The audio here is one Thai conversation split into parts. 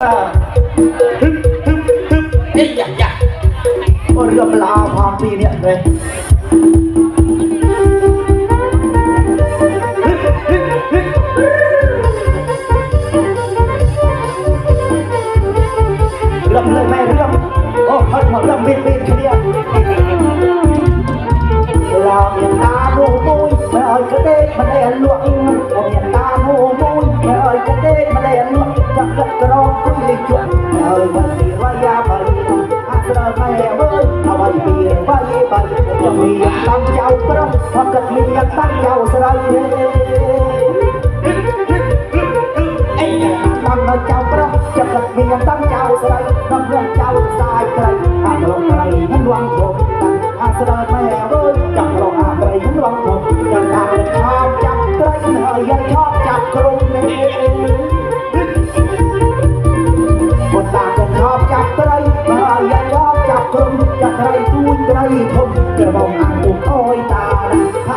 ฮึฮึบฮึบเอ้ยอย่าอย่าก็เรือปลาความปีเนี่ยเลยฮึฮึฮึบเริ่มเลยแม่เริ่มโอ้พัดมาเริ่มบินบินทีเดีย បាត់ចោលស្រីអីបានមកចោលប្រុសចិត្តលឹកមានតាំងចោលស្រីដល់ព្រឹកចោលខ្សែព្រៃអាក្រក់ព្រៃមិនវងគប់អាស្រ័យម៉ែអើយចាប់រកអាព្រៃមិនវងគប់ចាំតាមឆោតចាប់ព្រៃហើយយកឆោតចាប់ក្រុមនេះពុតតាកឆោតចាប់ព្រៃហើយយកឆោតចាប់ក្រុមចាប់ព្រៃទួញព្រៃធំក្របងអង្គអើយតា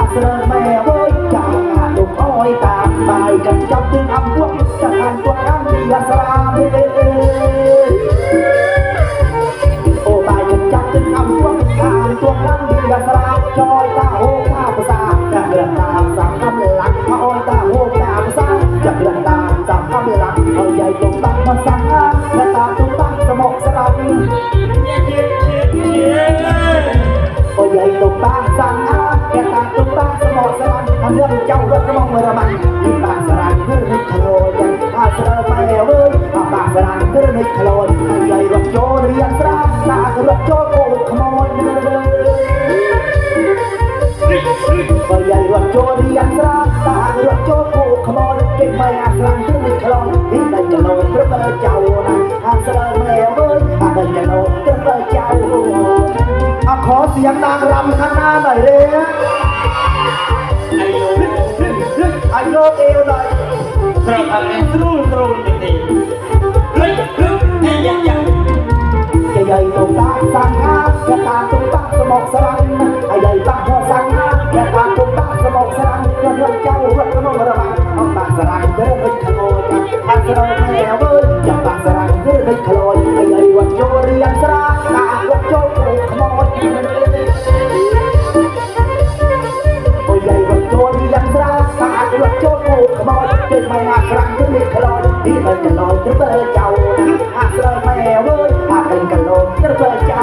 จับไกลมายังชอบจับกรงจะไกลตูนไกลทนกระบอกอ่างตุกอ้อยตาอาสราแม่เว้ยจับอ่างตุกอ้อยตาตายกันจับตึงอำพวกจะอ่านตัวนั้นยาสราเด้โอ้ตายกันจับตึงอำพวกอ่านตัวนั้นยาสราจอยตาโหตาภาษาจะเดือดตาสามคำหลังอ้อยตาโหตาภาษาจะเดือดตาสามคำหลังเอาใหญ่ตรงตั้งมาสั่งและตาตรงตั้งสมองสลับโอ้ใหญ่ตกตาสั่ง មើលបាក់ពីបាក់សារាគ្រឹះនេះឆ្លងអាស្រ័យបែរមើលអាបាក់សារាគ្រឹះនេះឆ្លងហើយរកចូលរៀនស្រាប់តារកចូលកូនខ្មោចបើយ៉ាងរកចូលរៀនស្រាប់តារកចូលកូនខ្មោចគេបែរអាស្រ័យគ្រឹះនេះឆ្លងពីតែចំណូលព្រឹកចៅណាអាស្រ័យមែមើលអាចំណូលព្រឹកចៅអខោសៀងនាងរំខាងណាដែរ เรงอะไรตรูตรูจริง เบอเจ้าอาเสยแม่เว้ยอากเป็นกันลอยจะเบอเจ้า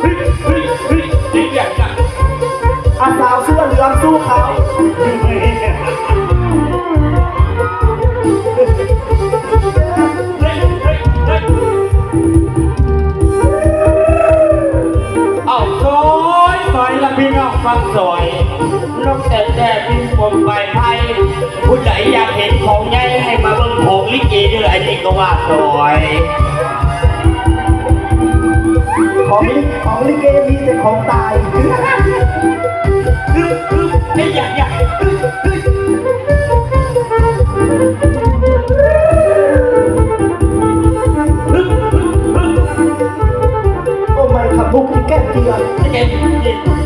เฮ้ยเฮ้ยเฮ้ยเอ้ยอย่าอาอาสาวเสื้อเหลืองสู้เขาเอาซอยซอยละพี่น้องฟังซอย นกแต่แต่พี่ผมไปไทยผู้ใดอยากเห็นของใหญ่ให้มาเบิ่งของลิเกเด้อไอ้นี่ก็ว่าซอยของลิของลิเกมีแต่ของตายฮึบฮึบเอ้ยอย่าอยาฮึบฮึฮึฮึฮึโอ้ไม่ขับบุกที่แก้เกียร์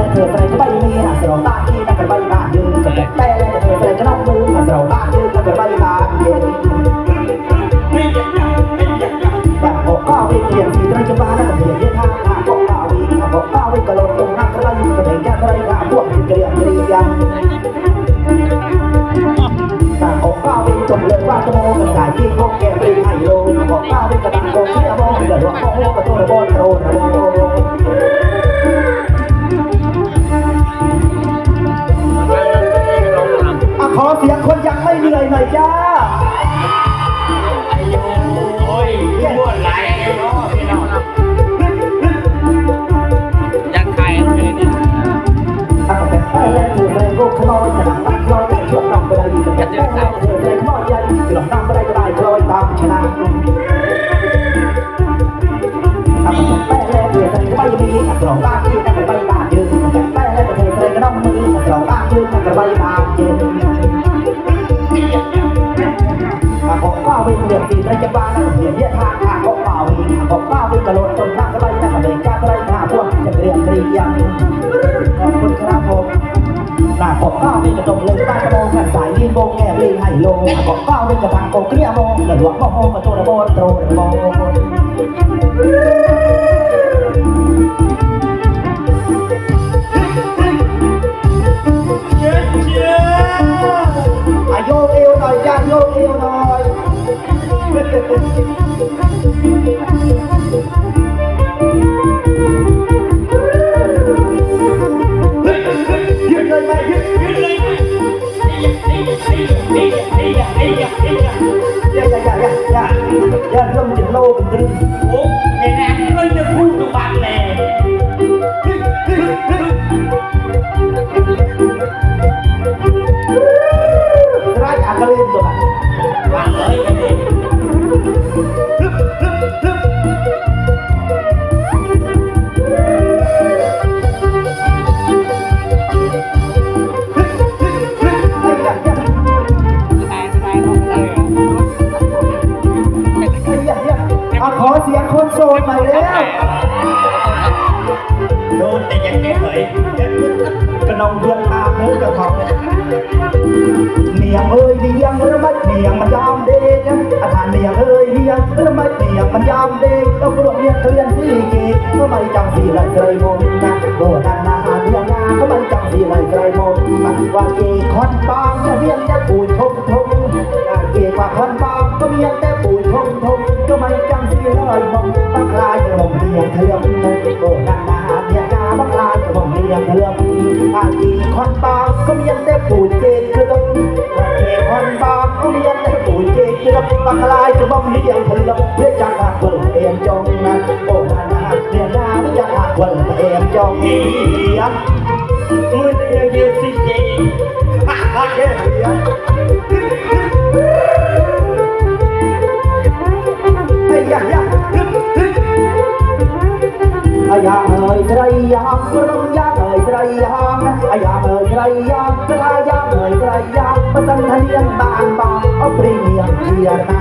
ยดเกลียดต่างของก้าวเป็นจมเลยว่าจะโมกันสายที่พวกแกเป็นไฮโลบอกก้าวเป็นกระดานโกงเที่ยวมองเดือดร้อโอ้กระโดดบอลโดนโดนอะขอเสียงคนยังไม่เหนื่อยหน่อยจ้า ล้วเธอแรงขโมยใหญ่หลอกน้องไปได้ก็ได้คล้อยตามชนะอ่ะแต่แป้แล้วเธอแรงก็ไม่มีอ่ะสองบ้านที่นั่งไปบ้านยืนแต่แป้แล้วเธอแรงก็น้องมืออ่ะสองบ้านยืนนั่งไปบ้านยืน เฮ้ยอย่าอย่า บอกก้าวไปเดือด กับสีในจังหวะนั้นเหียนเหียทางทางของเปล่าของเปล่าเป็นกระโดดจนนั่งกระไรนั่งกระเลยกาไรหน้าพวกจะเรียนเรียนขอบคุณครับผมหน้าของเปล่าเป็นกระจกเลยใต้กระโดดแผ่นสายยิงโบงแง่เลยให้ลงของเปล่าเป็นกระถางโกเกลียโมงกระหลวงโมโหกระโดดระโบดโตระโบ เชื่อเชื่อ อาโยกเอวหน่อยจ้าโยกเอวหน่อย ยื ยาอย่าเริ่มจิตโลเป็นตรึงโอ้นแรง เนียงเอ้ยเนียงระมัดเนียงมันยามเด็กอาจารย์เนียงเอ้ยเนียงระมัดเนียงมันยามเด็กเรากระโดดเนียงเรียนที่เกตทำไมจังสีไรใจมงนะโดนนานาเนียงนาทำไมจังสีไรใจมงว่าเกคอนบางจะเรียนจะปูนทงทงเกว่าคอนบางก็เรียนแต่ปูนทงทงทำไม่จังสีไรมงตั้งคลายจะมเนียงเทียมโดนนานาเนียงนาบังลายจะมเนียงเทียมอากีคอนบางก็เรียนแต่ปูนเกต ปูนเกตคือต้องบังคลายจะมงเนียงเทียมเพื่อจังหวะเปิดเอ็มจงนะโอ้นานาเนี่ยงนาไม่จังหวะเปิดเอ็มจงเนียงมือเนี่ยเยืนสิเจฮ่าฮ่าเฮ้ย ណា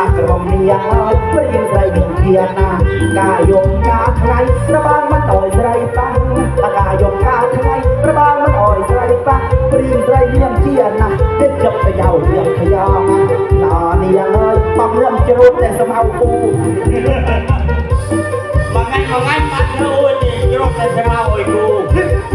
អាក្រមនេះហើយព្រៀងស្រីវិជាណាការយងការថ្លៃប្របានមិនអោយស្រីបាក់អាការយងការថ្លៃប្របានមិនអោយស្រីបាក់ព្រៀងស្រីនាងជាណាទឹកចិត្តប្រយោជន៍នាងខ្ញុំណោនាងអើយបំរំជ្រូកតែសំអៅគូបងឯងបងឯងបាត់ទៅអួយជ្រូកតែសំអៅអួយគូ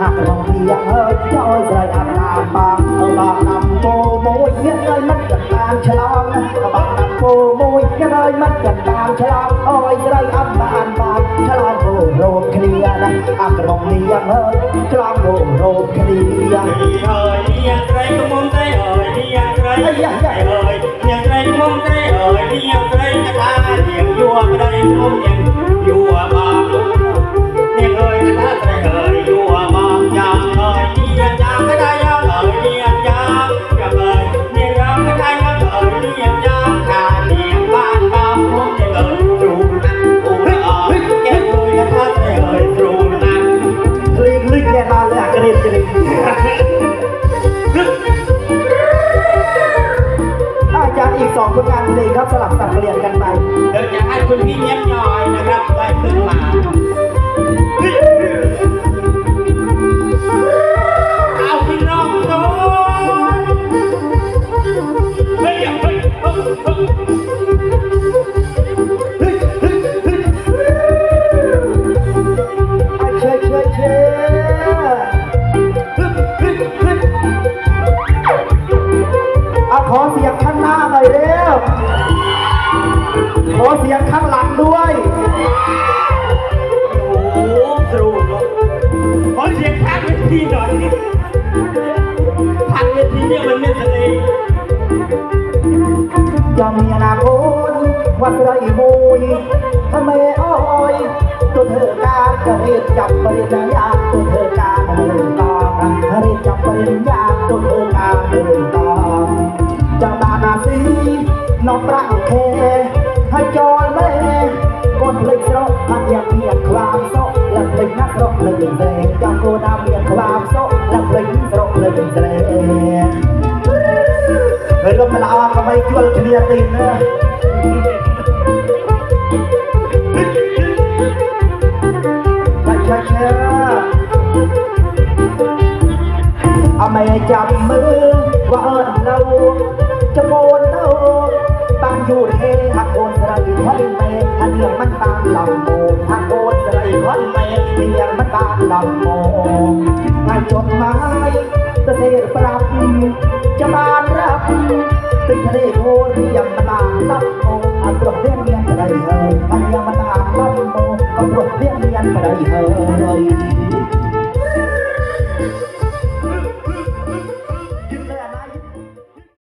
អាក្រងពីអើយចូលស្រីអាតាមបងបងតាមគោមួយអ្នកឲ្យមិនកតាមឆ្លងបងតាមគោមួយអ្នកឲ្យមិនកតាមឆ្លងអើយស្រីអត់បានបងឆ្លងគោរោបគ្នាណាអាក្រងនេះអើយឆ្លងគោរោបគ្នាអើយអ្នកស្រីមុំស្រីអើយអ្នកស្រីអើយអ្នកស្រីមុំស្រីអើយអ្នកស្រីកថាយើងយួរក្តីមុំយើង อาจารย์อีกสองผลงานเพลงครับสลับสับเปลี่ยน อย่ามีอนาคตว่าไรโมยทำไมอ้อยตัวเธอการจะเรียนจับปริญญาตัวเธอการเดินต่อเรียนจับปริญญาตัวเธอการเดินต่อน้องประเคให้จอนแม่ก้นเล็กสระหันยากเมียคลามโซหลับเล็กนักระเลยแรงจำโกดาเมียคลามโซหลับเล็กสระเลยแรงเฮ้ยรถมันเอาทำไมชวนเคลียร์ตินนะอาไม่จับมืออกนเราตั้ง ដើម្បីជួលគ្នាទីណាបាច់ចាច់អមេចាំមើលវ៉ាអត់នៅចំូនទៅបានយូរហេអកូនស្រីហើយមែនអានេះមិនបានដល់មកអកូនស្រីហើយមែននេះមិនបានដល់មកថ្ងៃចុះមក ទនេរប្រាប់ចំបានរាប់ទឹករេហូរយ៉ាងណាតាប់អូអត់ប្រហែលមានប្តីហើយអញ្ញាមតាតាប់អូក៏ប្រហែលមានប្តីហើយ